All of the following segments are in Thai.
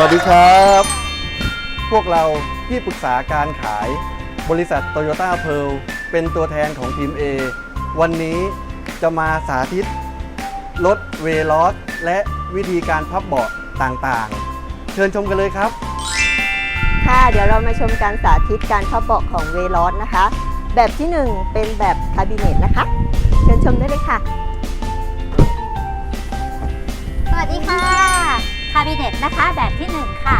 สวัสดีครับ พวกเราที่ปรึกษาการขายบริษัทโตโยต้าเพ l เป็นตัวแทนของทีม A วันนี้จะมาสาธิตรถเวลอสและวิธีการพับเบาะต่างๆ เชิญชมกันเลยครับ ค่ะเดี๋ยวเรามาชมการสาธิตการพับเบาะของเวลอสนะคะ แบบที่ 1 เป็นแบบคาบิเนตนะคะ เชิญชมได้เลยค่ะ นะคะ แบบที่ 1 ค่ะ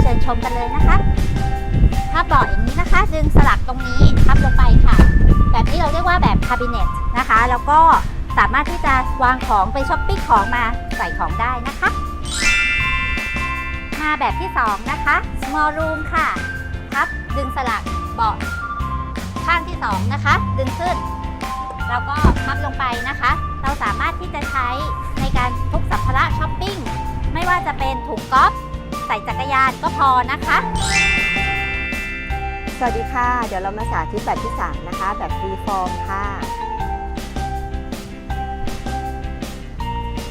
เชิญชมกันเลยนะคะ ถ้าเบาะอย่างนี้นะคะ ดึงสลักตรงนี้พับลงไปค่ะ แบบนี้เราเรียกว่าแบบคาบิเนตนะคะ แล้วก็สามารถที่จะวางของไปช้อปปิ้งของมาใส่ของได้นะคะ มาแบบที่ 2 นะคะ small room ค่ะพับดึงสลักเบาะข้างที่ 2 นะคะ ดึงขึ้น แล้วก็พับลงไปนะคะ เราสามารถที่จะใช้ ว่าจะเป็นถุงก๊อฟใส่จักรยานก็พอนะคะ สวัสดีค่ะ เดี๋ยวเรามาสาธิตแบบที่ 3 นะคะ แบบฟรีฟอร์มค่ะ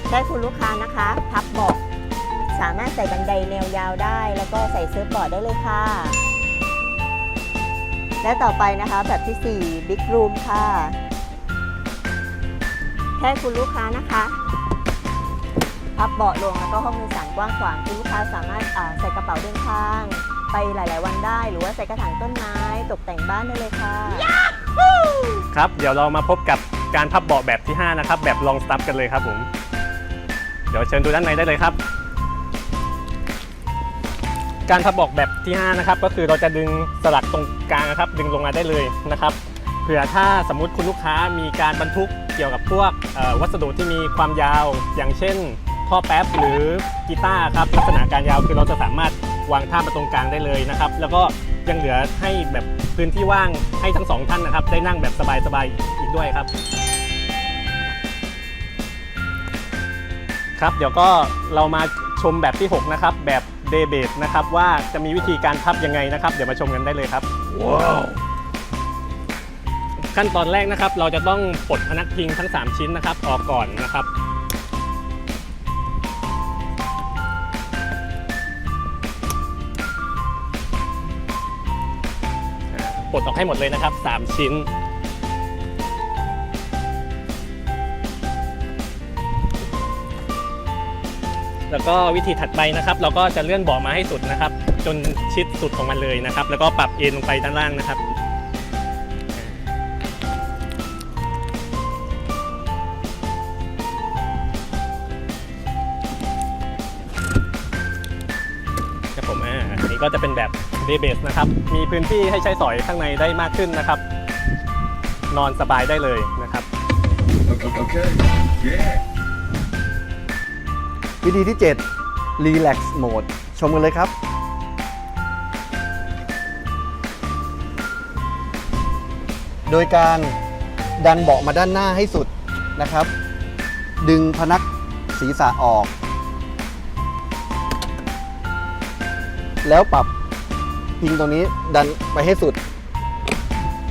ได้คุณลูกค้านะคะ พับเบาะสามารถใส่บันไดแนวยาวได้ แล้วก็ใส่เซิร์ฟบอร์ดได้เลยค่ะ และต่อไปนะคะแบบที่ 4 Big Room ค่ะแค่คุณลูกค้านะคะ พับเบาะลงแล้วก็ห้องโดยสารกว้างขวางคุณลูกค้าสามารถใส่กระเป๋าเดินทาง ไปหลาย ๆ วันได้ หรือว่าใส่กระถางต้นไม้ตกแต่งบ้านได้เลยค่ะ ครับ เดี๋ยวเรามาพบกับการพับเบาะแบบที่ 5 นะครับ แบบลองสตั f กันเลยครับผม เดี๋ยวเชิญดูด้านในได้เลยครับ การพับเบาะแบบที่ 5 นะครับ ก็คือเราจะดึงสลักตรงกลางนะครับ ดึงลงมาได้เลยนะครับเผื่อถ้าสมมุติคุณลูกค้ามีการบรรทุกเกี่ยวกับพวกวัสดุที่มีความยาว อย่างเช่น ท่อแป๊บหรือกีตาร์ครับลักษณะการยาวคือเราจะสามารถวางท่ามาตรงกลางได้เลยนะครับ แล้วก็ยังเหลือให้แบบพื้นที่ว่างให้ทั้งสองท่านนะครับ ได้นั่งแบบสบายๆอีกด้วยครับ ครับ เดี๋ยวก็เรามาชมแบบที่ 6 นะครับ แบบเดเบตนะครับ ว่าจะมีวิธีการพับยังไงนะครับ เดี๋ยวมาชมกันได้เลยครับขั้นตอนแรกนะครับ เราจะต้องปลดพนักพิงทั้ง 3 ชิ้นนะครับ ออกก่อนนะครับ ปลดออกให้หมดเลยนะครับ 3 ชิ้น แล้วก็วิธีถัดไปนะครับ เราก็จะเลื่อนเบาะมาให้สุดนะครับ จนชิดสุดของมันเลยนะครับ แล้วก็ปรับเอ็นลงไปด้านล่างนะครับครับผมอ่าอันนี้ก็จะเป็นแบบ เดเบสนะครับ มีพื้นที่ให้ใช้สอยข้างในได้มากขึ้นนะครับ นอนสบายได้เลยนะครับ Okay. Yeah. วิธีที่ 7 Relax Mode ชมกันเลยครับ โดยการดันเบาะมาด้านหน้าให้สุดนะครับ ดึงพนักศีรษะออก แล้วปรับ พิงตรงนี้ดันไปให้สุด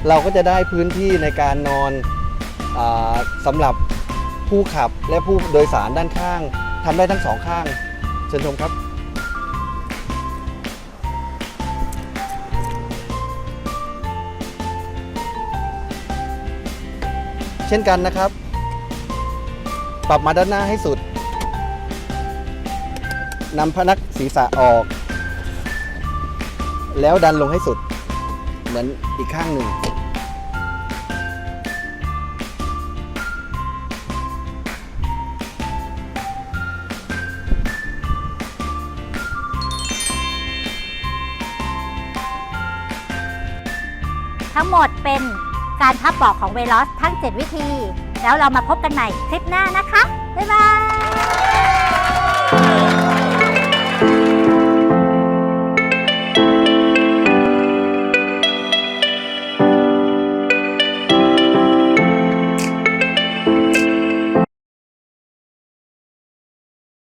เราก็จะได้พื้นที่ในการนอนอสำหรับผู้ขับและผู้โดยสารด้านข้างทำได้ทั้งสองข้าง เชิญชมครับเช่นกันนะครับ ปรับมาด้านหน้าให้สุด นำพนักศีรษะออก แล้วดันลงให้สุด เหมือนอีกข้างหนึ่ง ทั้งหมดเป็นการพับเบาะของเวลอสทั้ง 7 วิธี แล้วเรามาพบกันใหม่คลิปหน้านะคะ บ๊ายบาย